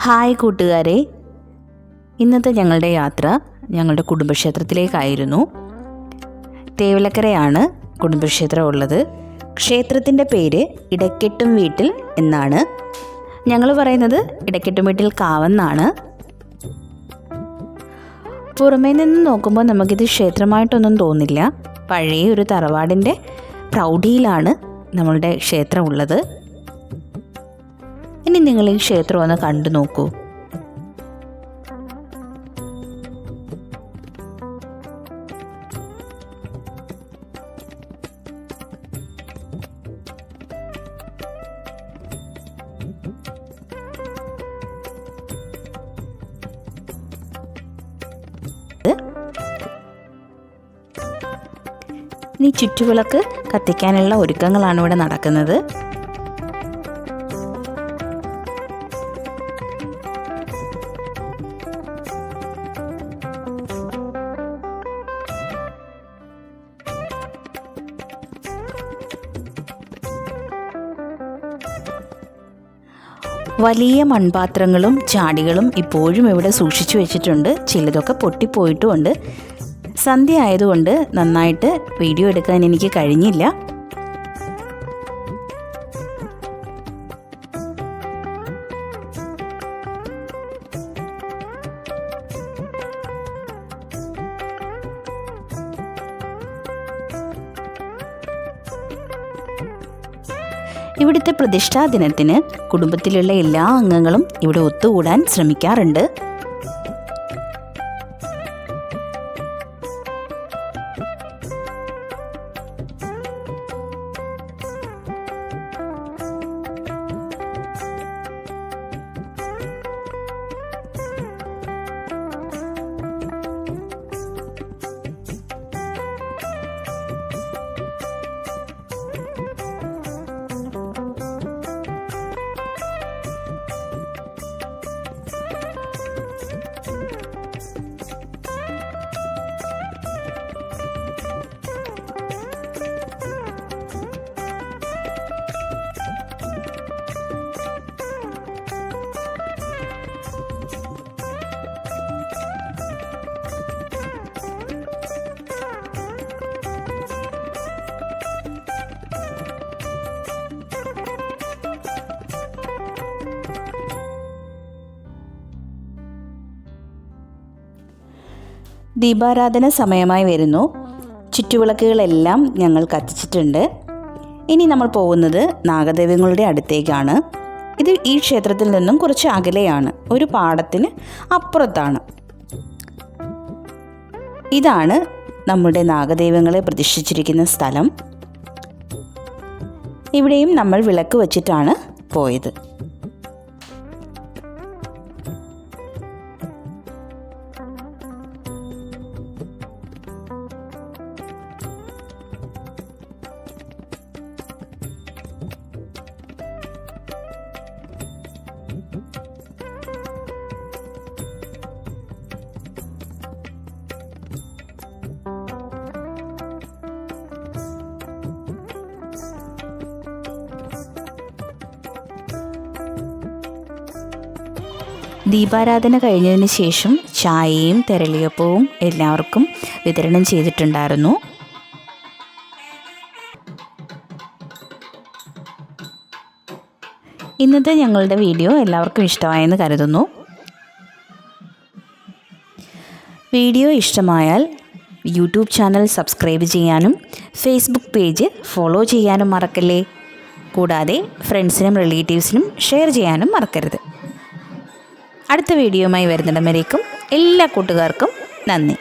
Hi കൂട്ടുകാരെ. ഇന്നത്തെ ഞങ്ങളുടെ യാത്ര ഞങ്ങളുടെ കുടുംബക്ഷേത്രത്തിലേക്കായിരുന്നു. തേവലക്കരയാണ് കുടുംബക്ഷേത്രം ഉള്ളത്. ക്ഷേത്രത്തിന്റെ പേര് ഇടക്കെട്ടും വീട്ടിൽ എന്നാണ്. ഞങ്ങൾ പറയുന്നത് ഇടക്കെട്ടും വീട്ടിൽ കാവെന്നാണ്. പുറമേ നിന്ന് നോക്കുമ്പോൾ നമുക്കിത് ക്ഷേത്രമായിട്ടൊന്നും തോന്നില്ല. പഴയ ഒരു തറവാടിന്റെ പ്രൗഢിയിലാണ് നമ്മളുടെ ക്ഷേത്രം ഉള്ളത്. ഇനി നിങ്ങൾ ഈ ക്ഷേത്രം ഒന്ന് കണ്ടു നോക്കൂ. ഇനി ചുറ്റുവിളക്ക് കത്തിക്കാനുള്ള ഒരുക്കങ്ങളാണ് ഇവിടെ നടക്കുന്നത്. വലിയ മൺപാത്രങ്ങളും ചാടികളും ഇപ്പോഴും ഇവിടെ സൂക്ഷിച്ചു വെച്ചിട്ടുണ്ട്. ചിലതൊക്കെ പൊട്ടിപ്പോയിട്ടുമുണ്ട്. സന്ധ്യ ആയതുകൊണ്ട് നന്നായിട്ട് വീഡിയോ എടുക്കാൻ എനിക്ക് കഴിഞ്ഞില്ല. ഇവിടുത്തെ പ്രതിഷ്ഠാ ദിനത്തിന് കുടുംബത്തിലുള്ള എല്ലാ അംഗങ്ങളും ഇവിടെ ഒത്തുകൂടാൻ ശ്രമിക്കാറുണ്ട്. ദീപാരാധന സമയമായി വരുന്നു. ചുറ്റുവിളക്കുകളെല്ലാം ഞങ്ങൾ കത്തിച്ചിട്ടുണ്ട്. ഇനി നമ്മൾ പോകുന്നത് നാഗദേവങ്ങളുടെ അടുത്തേക്കാണ്. ഇത് ഈ ക്ഷേത്രത്തിൽ നിന്നും കുറച്ച് അകലെയാണ്. ഒരു പാടത്തിന് അപ്പുറത്താണ്. ഇതാണ് നമ്മുടെ നാഗദൈവങ്ങളെ പ്രതിഷ്ഠിച്ചിരിക്കുന്ന സ്ഥലം. ഇവിടെയും നമ്മൾ വിളക്ക് വച്ചിട്ടാണ് പോയത്. ദീപാരാധന കഴിഞ്ഞതിന് ശേഷം ചായയും തെരളിയപ്പവും എല്ലാവർക്കും വിതരണം ചെയ്തിട്ടുണ്ടായിരുന്നു. ഇന്നത്തെ ഞങ്ങളുടെ വീഡിയോ എല്ലാവർക്കും ഇഷ്ടമായെന്ന് കരുതുന്നു. വീഡിയോ ഇഷ്ടമായാൽ യൂട്യൂബ് ചാനൽ സബ്സ്ക്രൈബ് ചെയ്യാനും ഫേസ്ബുക്ക് പേജ് ഫോളോ ചെയ്യാനും മറക്കല്ലേ? കൂടാതെ ഫ്രണ്ട്സിനും റിലേറ്റീവ്സിനും ഷെയർ ചെയ്യാനും മറക്കരുത്. അടുത്ത വീഡിയോയുമായി വരുന്നിടം വരേക്കും എല്ലാ കൂട്ടുകാർക്കും നന്ദി.